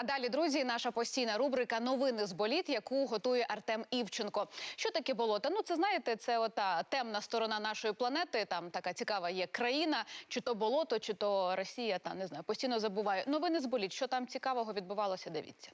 А далі, друзі, наша постійна рубрика Новини з боліт, яку готує Артем Івченко. Що таке болото? Ну, це знаєте, це ота темна сторона нашої планети. Там така цікава є країна, чи то болото, чи то Росія. Та не знаю, постійно забуваю. Новини з боліт. Що там цікавого відбувалося? Дивіться.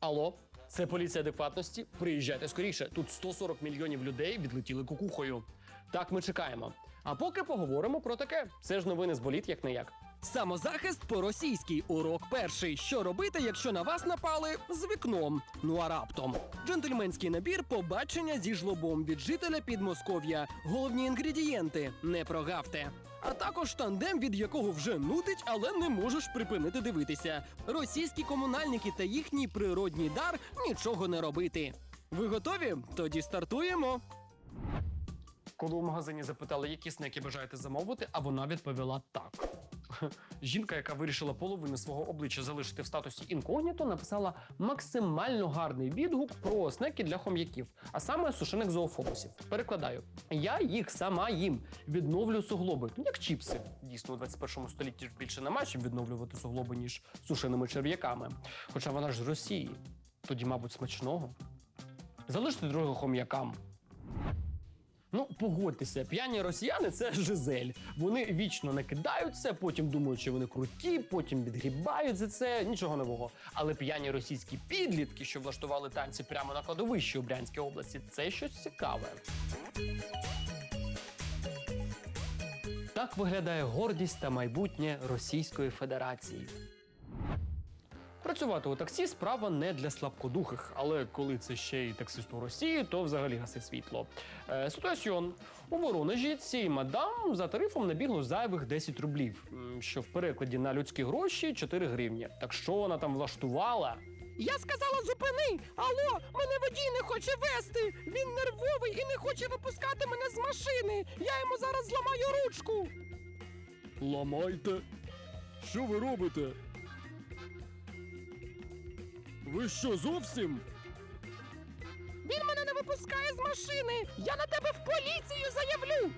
Алло, це поліція адекватності. Приїжджайте скоріше. Тут 140 мільйонів людей відлетіли кукухою. Так, ми чекаємо. А поки поговоримо про таке. Це ж новини з боліт, як не як. Самозахист по-російськи. Урок перший. Що робити, якщо на вас напали з вікном? Ну а раптом. Джентльменський набір побачення зі жлобом від жителя Підмосков'я. Головні інгредієнти не прогавте. А також тандем, від якого вже нудить, але не можеш припинити дивитися. Російські комунальники та їхній природній дар нічого не робити. Ви готові? Тоді стартуємо. Коли у магазині запитали, які снеки бажаєте замовити, а вона відповіла так. Жінка, яка вирішила половину свого обличчя залишити в статусі інкогніто, написала максимально гарний відгук про снеки для хом'яків, а саме сушених зоофобусів. Перекладаю: я їх сама їм відновлю суглоби, ну як чіпси. Дійсно, у 21 столітті ж більше нема чим відновлювати суглоби, ніж сушеними черв'яками. Хоча вона ж з Росії, тоді, мабуть, смачного. Залиште другого хом'якам. Ну, погодьтеся, п'яні росіяни це жизель. Вони вічно накидаються, потім думають, що вони круті, потім відгрібають за це. Нічого нового. Але п'яні російські підлітки, що влаштували танці прямо на кладовищі у Брянській області, це щось цікаве. Так виглядає гордість та майбутнє Російської Федерації. Працювати у таксі справа не для слабкодухих, але коли це ще й таксист у Росії, то взагалі гаси світло. Е, ситуаціон. У Воронежі цій мадам за тарифом набігло зайвих 10 рублів, що в перекладі на людські гроші 4 гривні. Так що вона там влаштувала? Я сказала зупини! Алло, мене водій не хоче вести! Він нервовий і не хоче випускати мене з машини! Я йому зараз зламаю ручку! Ламайте. Що ви робите? Ви що зовсім? Він мене не випускає з машини! Я на тебе в поліцію заявлю!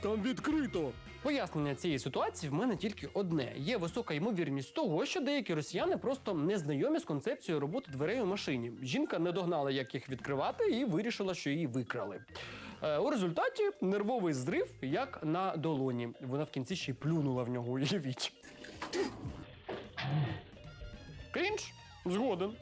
Там відкрито. Пояснення цієї ситуації в мене тільки одне: є висока ймовірність того, що деякі росіяни просто не знайомі з концепцією роботи дверей у машині. Жінка не догнала, як їх відкривати, і вирішила, що її викрали. Е, у результаті нервовий зрив, як на долоні. Вона в кінці ще й плюнула в нього. Уявіть. Крінж? Згоден.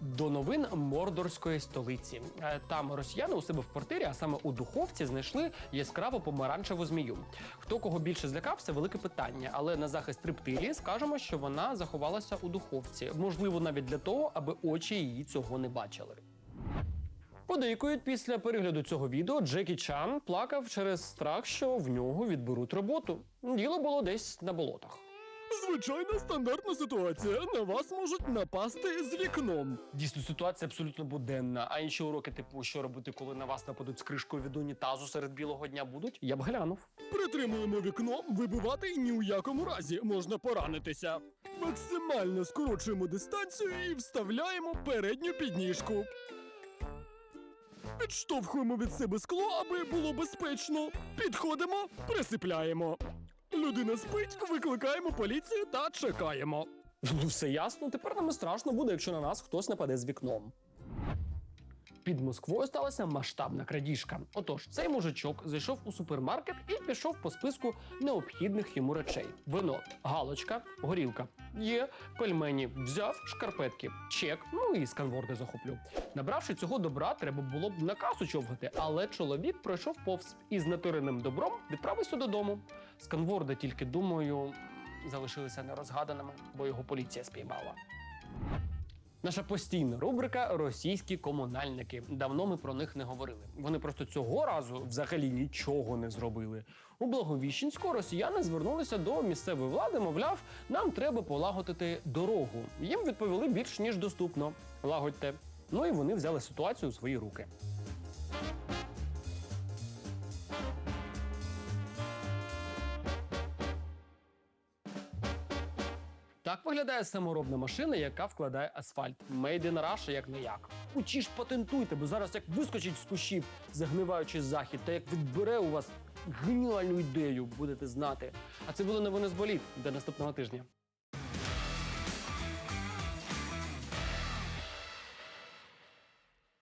До новин мордорської столиці. Е, Там росіяни у себе в квартирі, а саме у духовці, знайшли яскраво помаранчеву змію. Хто кого більше злякався, велике питання. Але на захист рептилії скажемо, що вона заховалася у духовці. Можливо, навіть для того, аби очі її цього не бачили. Подейкують після перегляду цього відео Джекі Чан плакав через страх, що в нього відберуть роботу. Діло було десь на болотах. Звичайна стандартна ситуація. На вас можуть напасти з вікном. Дійсно, ситуація абсолютно буденна. А інші уроки, типу, що робити, коли на вас нападуть з кришкою від унітазу серед білого дня будуть, я б глянув. Притримуємо вікно, вибивати ні у якому разі можна поранитися. Максимально скорочуємо дистанцію і вставляємо передню підніжку. Підштовхуємо від себе скло, аби було безпечно. Підходимо, присипляємо. Людина спить, викликаємо поліцію та чекаємо. Ну, все ясно. Тепер нам і страшно буде, якщо на нас хтось нападе з вікном. Під Москвою сталася масштабна крадіжка. Отож, цей мужичок зайшов у супермаркет і пішов по списку необхідних йому речей: вино, галочка, горілка. Є пельмені, взяв шкарпетки, чек, ну і сканворди захоплю. Набравши цього добра, треба було б на касу човгати, але чоловік пройшов повз і з натуреним добром відправився додому. Сканворди тільки думаю залишилися нерозгаданими, бо його поліція спіймала. Наша постійна рубрика Російські комунальники. Давно ми про них не говорили. Вони просто цього разу взагалі нічого не зробили. У Благовіщенську росіяни звернулися до місцевої влади, мовляв, нам треба полагодити дорогу. Їм відповіли більш ніж доступно. Лагодьте. Ну і вони взяли ситуацію у свої руки. Так виглядає саморобна машина, яка вкладає асфальт. Made in Russia, як не як. Учі ж патентуйте, бо зараз як вискочить з кущів, загниваючи захід, та як відбере у вас геніальну ідею, будете знати. А це були новини з боліт до наступного тижня.